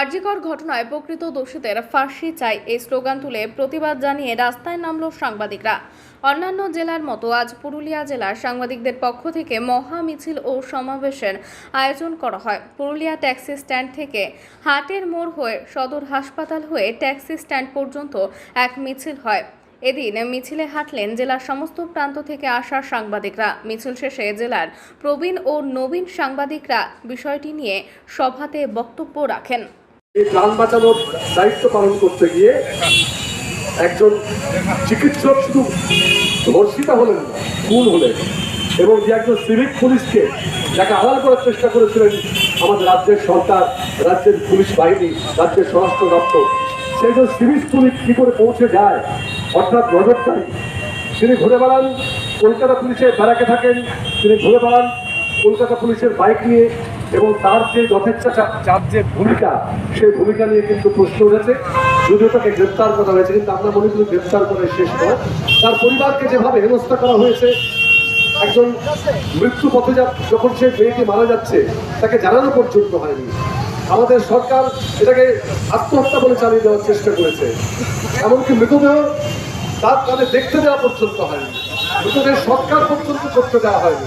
আরজিকর ঘটনায় প্রকৃত দোষীদের ফাঁসি চাই এই স্লোগান তুলে প্রতিবাদ জানিয়ে রাস্তায় নামল সাংবাদিকরা। অন্যান্য জেলার মতো আজ পুরুলিয়া জেলার সাংবাদিকদের পক্ষ থেকে মহা মিছিল ও সমাবেশের আয়োজন করা হয়। পুরুলিয়া ট্যাক্সি স্ট্যান্ড থেকে হাটের মোড় হয়ে সদর হাসপাতাল হয়ে ট্যাক্সি স্ট্যান্ড পর্যন্ত এক মিছিল হয়। এদিন মিছিলে হাঁটলেন জেলার সমস্ত প্রান্ত থেকে আসা সাংবাদিকরা। মিছিল শেষে জেলার প্রবীণ ও নবীন সাংবাদিকরা বিষয়টি নিয়ে সভাতে বক্তব্য রাখেন। এই প্রাণ বাঁচানোর দায়িত্ব পালন করতে গিয়ে একজন চিকিৎসক শুধু ধর্ষিতা হলেন না, খুন হলেন এবং যে একজন সিভিক পুলিশকে যাকে আড়াল করার চেষ্টা করেছিলেন আমাদের রাজ্যের সরকার রাজ্যের পুলিশ বাহিনী রাজ্যের স্বরাষ্ট্র দপ্তর সেই যে সিভিক পুলিশ কি করে পৌঁছে যায় অর্থাৎ নজরদারি। তিনি ঘুরে বেড়ান কলকাতা পুলিশের ব্যারাকে থাকেন তিনি ঘুরে বেড়ান কলকাতা পুলিশের বাইক নিয়ে এবং তার যে যথেচ্ছা চা- চার যে ভূমিকা, সেই ভূমিকা নিয়ে কিন্তু প্রশ্ন উঠেছে। যদিও তাকে গ্রেপ্তার করা হয়েছে, কিন্তু আমরা মনে করি গ্রেপ্তার করে শেষ নয়। তার পরিবারকে যেভাবে হেনস্থা করা হয়েছে, একজন মৃত্যু পথে যখন সে মেয়েটি মারা যাচ্ছে, তাকে জানানো পর্যন্ত হয়নি। আমাদের সরকার এটাকে আত্মহত্যা বলে চালিয়ে দেওয়ার চেষ্টা করেছে। এমনকি মৃতদেহ তার কালে দেখতে দেওয়া পর্যন্ত হয়নি। মৃতদেহ সৎকার পর্যন্ত করতে দেওয়া হয়নি।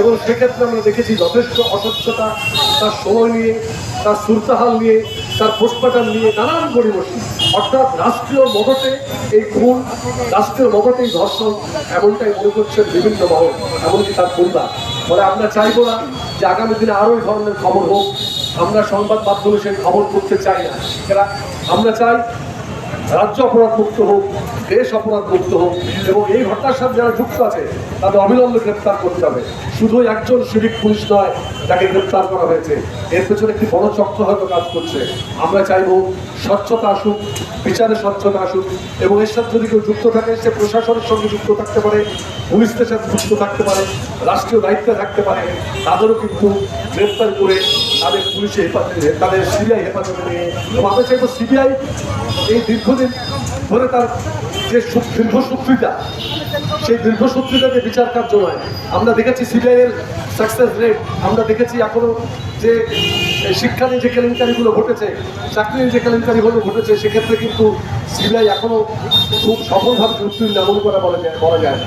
এবং সেক্ষেত্রে আমরা দেখেছি যথেষ্ট অস্বচ্ছতা, তার সময় নিয়ে, তার সুরতাহাল নিয়ে, তার পোস্টমার্টাম নিয়ে নানান গড়িমসি অর্থাৎ রাষ্ট্রীয় মদতে এই খুন, রাষ্ট্রীয় মদতে এই ধর্ষণ, এমনটাই মনে করছেন বিভিন্ন মহল, এমনকি তার পরিবার ফলে আমরা চাইব না যে আগামী দিনে আরও এই ধরনের খবর হোক। আমরা সংবাদ মাধ্যমে সেই খবর করতে চাই না। আমরা চাই রাজ্য অপরাধ মুক্ত হোক, দেশ অপরাধ মুক্ত হোক, এবং এই ঘটনার সাথে যারা যুক্ত আছে, তাদের অবিলম্বে গ্রেপ্তার করতে হবে। শুধু একজন সিভিক পুলিশ নয়, তাকে গ্রেপ্তার করা হয়েছে। এর পেছনে একটি বড় চক্র হয়তো কাজ করছে। আমরা চাইব স্বচ্ছতা আসুক, বিচারে স্বচ্ছতা আসুক, এবং এর সাথে যদি কেউ যুক্ত থাকে, সে প্রশাসনের সঙ্গে যুক্ত থাকতে পারে পুলিশদের সাথে যুক্ত থাকতে পারে, রাষ্ট্রীয় দায়িত্বে থাকতে পারে, তাদেরও কিন্তু গ্রেপ্তার করে তাদের পুলিশে হেফাজতে তাদের সিবিআই হেফাজতে নিয়ে এবং আমরা চাইব সিবিআই এই দীর্ঘদিন ধরে তার যে দীর্ঘ দীর্ঘসূত্রিতা সেই দীর্ঘ দীর্ঘসূত্রিতাকে বিচার কার্য নয়। আমরা দেখেছি সিবিআই এর সাকসেস রেট আমরা দেখেছি এখনও যে শিক্ষা নিয়ে যে কেলেঙ্কারিগুলো ঘটেছে চাকরি নিয়ে যে কেলেঙ্কারিগুলো ঘটেছে, সেক্ষেত্রে কিন্তু সিবিআই এখনও খুব সফলভাবে উত্তীর্ণ, এমন করে বলা যায় বলা যায়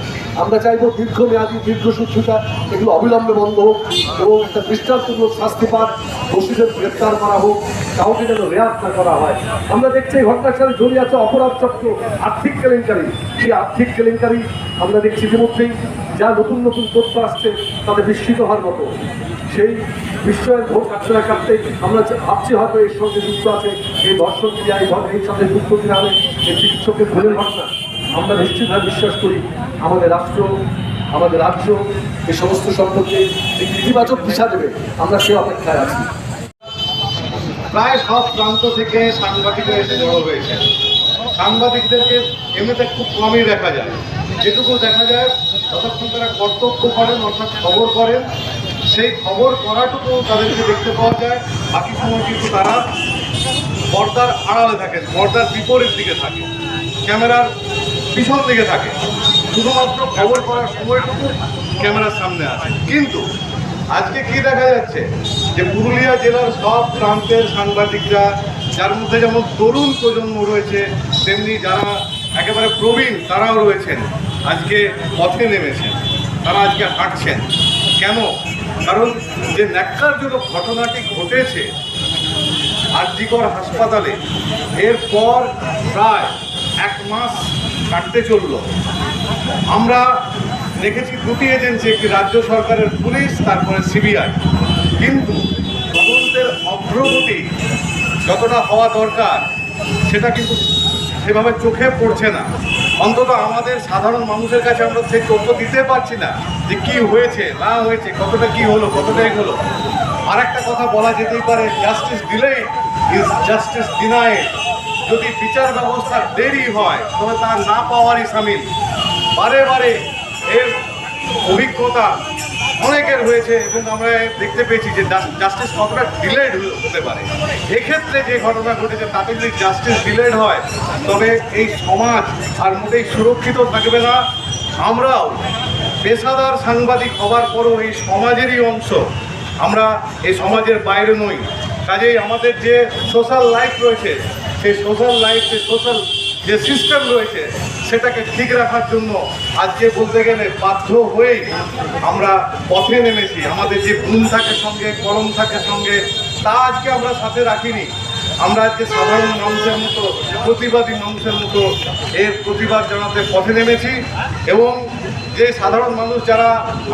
আমরা চাইব দীর্ঘমেয়াদী, দীর্ঘসূত্রিতা, এগুলো অবিলম্বে বন্ধ হোক এবং একটা দৃষ্টান্তমূলক শাস্তি পাক, দোষীদের গ্রেপ্তার করা হোক, কাউকে যেন রেয়াত না করা হয়। আমরা দেখছি এই ঘটনার সাথে জড়িয়ে আছে অপরাধ চক্র, আর্থিক কেলেঙ্কারি। সেই আর্থিক কেলেঙ্কারি? আমরা দেখছি ইতিমধ্যেই যা নতুন নতুন তথ্য আসছে তাদের বিস্মিত হওয়ার মতো। সেই বিস্ময়ের ভোট কাটতে কাটতে আমরা ভাবছি হয়তো এর সঙ্গে যুক্ত আছে, এই দর্শন ক্রিয়া, এই এই সাথে যুক্ত কিনা হবে, এই চিকিৎসকের ভুলের ঘটনা আমরা নিশ্চিতভাবে বিশ্বাস করি আমাদের রাষ্ট্র, আমাদের রাজ্য, এই সমস্ত সম্পর্কে ইতিবাচক দিশা দেবে। আমরা সে অপেক্ষায় আছি। প্রায় সব প্রান্ত থেকে সাংবাদিকরা এসে জড়ো হয়েছে সাংবাদিকদেরকে এমনিতে খুব কমই দেখা যায়। যেটুকু দেখা যায়, যতক্ষণ তারা কর্তব্য করেন, অর্থাৎ খবর করেন, সেই খবর করাটুকু তাদেরকে দেখতে পাওয়া যায়। বাকি সময় কিন্তু তারা পর্দার আড়ালে থাকেন, পর্দার বিপরীত দিকে থাকে ক্যামেরার পিছন দিকে থাকে শুধুমাত্র খবর করার সময়টুকু ক্যামেরার সামনে আসে কিন্তু আজকে কি দেখা যাচ্ছে? যে পুরুলিয়া জেলার সব প্রান্তের সাংবাদিকরা, যার মধ্যে যেমন তরুণ প্রজন্ম রয়েছে, তেমনি যারা একেবারে প্রবীণ তারাও রয়েছেন। আজকে পথে নেমেছেন। তারা আজকে হাঁটছেন। কেন? কারণ যে ন্যাক্কারজনক ঘটনাটি ঘটেছে আরজিকর হাসপাতালে, এরপর প্রায় এক মাস কাটতে চলল। আমরা দেখেছি দুটি এজেন্সি, একটি রাজ্য সরকারের পুলিশ, তারপরে সিবিআই। কিন্তু তদন্তের অগ্রগতি যতটা হওয়া দরকার, সেটা কিন্তু সেভাবে চোখে পড়ছে না। অন্তত আমাদের সাধারণ মানুষের কাছে আমরা সেই তথ্য দিতে পারছি না যে কি হয়েছে, না হয়েছে, কতটা কি হলো কতটাই হলো। আর একটা কথা বলা যেতেই পারে justice delay is justice denied যদি বিচার ব্যবস্থার দেরি হয়, তবে তা না পাওয়ারই সামিল। বারে বারে এর অভিজ্ঞতা অনেকের হয়েছে এবং আমরা দেখতে পেয়েছি যে জাস্টিস কতটা ডিলেড হতে পারে। এক্ষেত্রে যে ঘটনা ঘটেছে তাতে যদি জাস্টিস ডিলেড হয়, তবে এই সমাজ আর মোটেই সুরক্ষিত থাকবে না। আমরাও পেশাদার সাংবাদিক হওয়ার পরও এই সমাজেরই অংশ। আমরা এই সমাজের বাইরে নই। কাজেই আমাদের যে সোশ্যাল লাইফ রয়েছে, সেই সোশ্যাল লাইফ যে সোশ্যাল যে সিস্টেম রয়েছে সেটাকে ঠিক রাখার জন্য আজকে বলতে গেলে বাধ্য হয়েই আমরা পথে নেমেছি। আমাদের যে ঘুম থাকে সঙ্গে, গরম থাকে সঙ্গে, তা আজকে আমরা সাথে রাখিনি। আমরা আজকে সাধারণ মানুষের মতো, প্রতিবাদী মানুষের মতো এর প্রতিবাদ জানাতে পথে নেমেছি এবং যে সাধারণ মানুষ যারা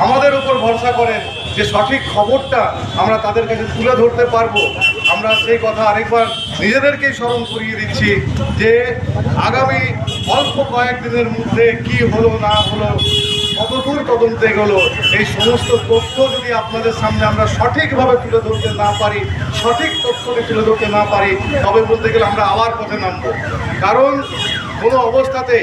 আমাদের উপর ভরসা করেন যে সঠিক খবরটা আমরা তাদের কাছে তুলে ধরতে পারব, আমরা সেই কথা আরেকবার নিজেদেরকেই স্মরণ করিয়ে দিচ্ছি যে আগামী অল্প কয়েকদিনের মধ্যে কি হলো, না হলো, কতদূর তদন্তে গেল, এই সমস্ত তথ্য যদি আপনাদের সামনে আমরা সঠিকভাবে তুলে ধরতে না পারি, সঠিক তথ্যকে তুলে ধরতে না পারি, তবে বলতে গেলে আমরা আবার পথে নামবো। কারণ কোনো অবস্থাতে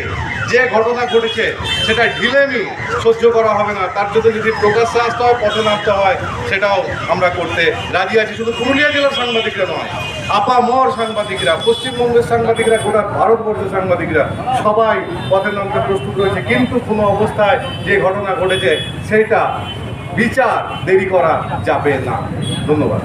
যে ঘটনা ঘটেছে, সেটা ঢিলেমি সহ্য করা হবে না। তার জন্য যদি প্রকাশ্যে আসতে হয়, পথে নামতে হয়, সেটাও আমরা করতে রাজি আছি। শুধু পুরুলিয়া জেলার সাংবাদিকরা নয় আপামর সাংবাদিকরা, পশ্চিমবঙ্গের সাংবাদিকরা, গোটা ভারতবর্ষের সাংবাদিকরা সবাই পথে নামতে প্রস্তুত রয়েছে। কিন্তু কোনো অবস্থায় যে ঘটনা ঘটেছে সেটা বিচার দেরি করা যাবে না। ধন্যবাদ।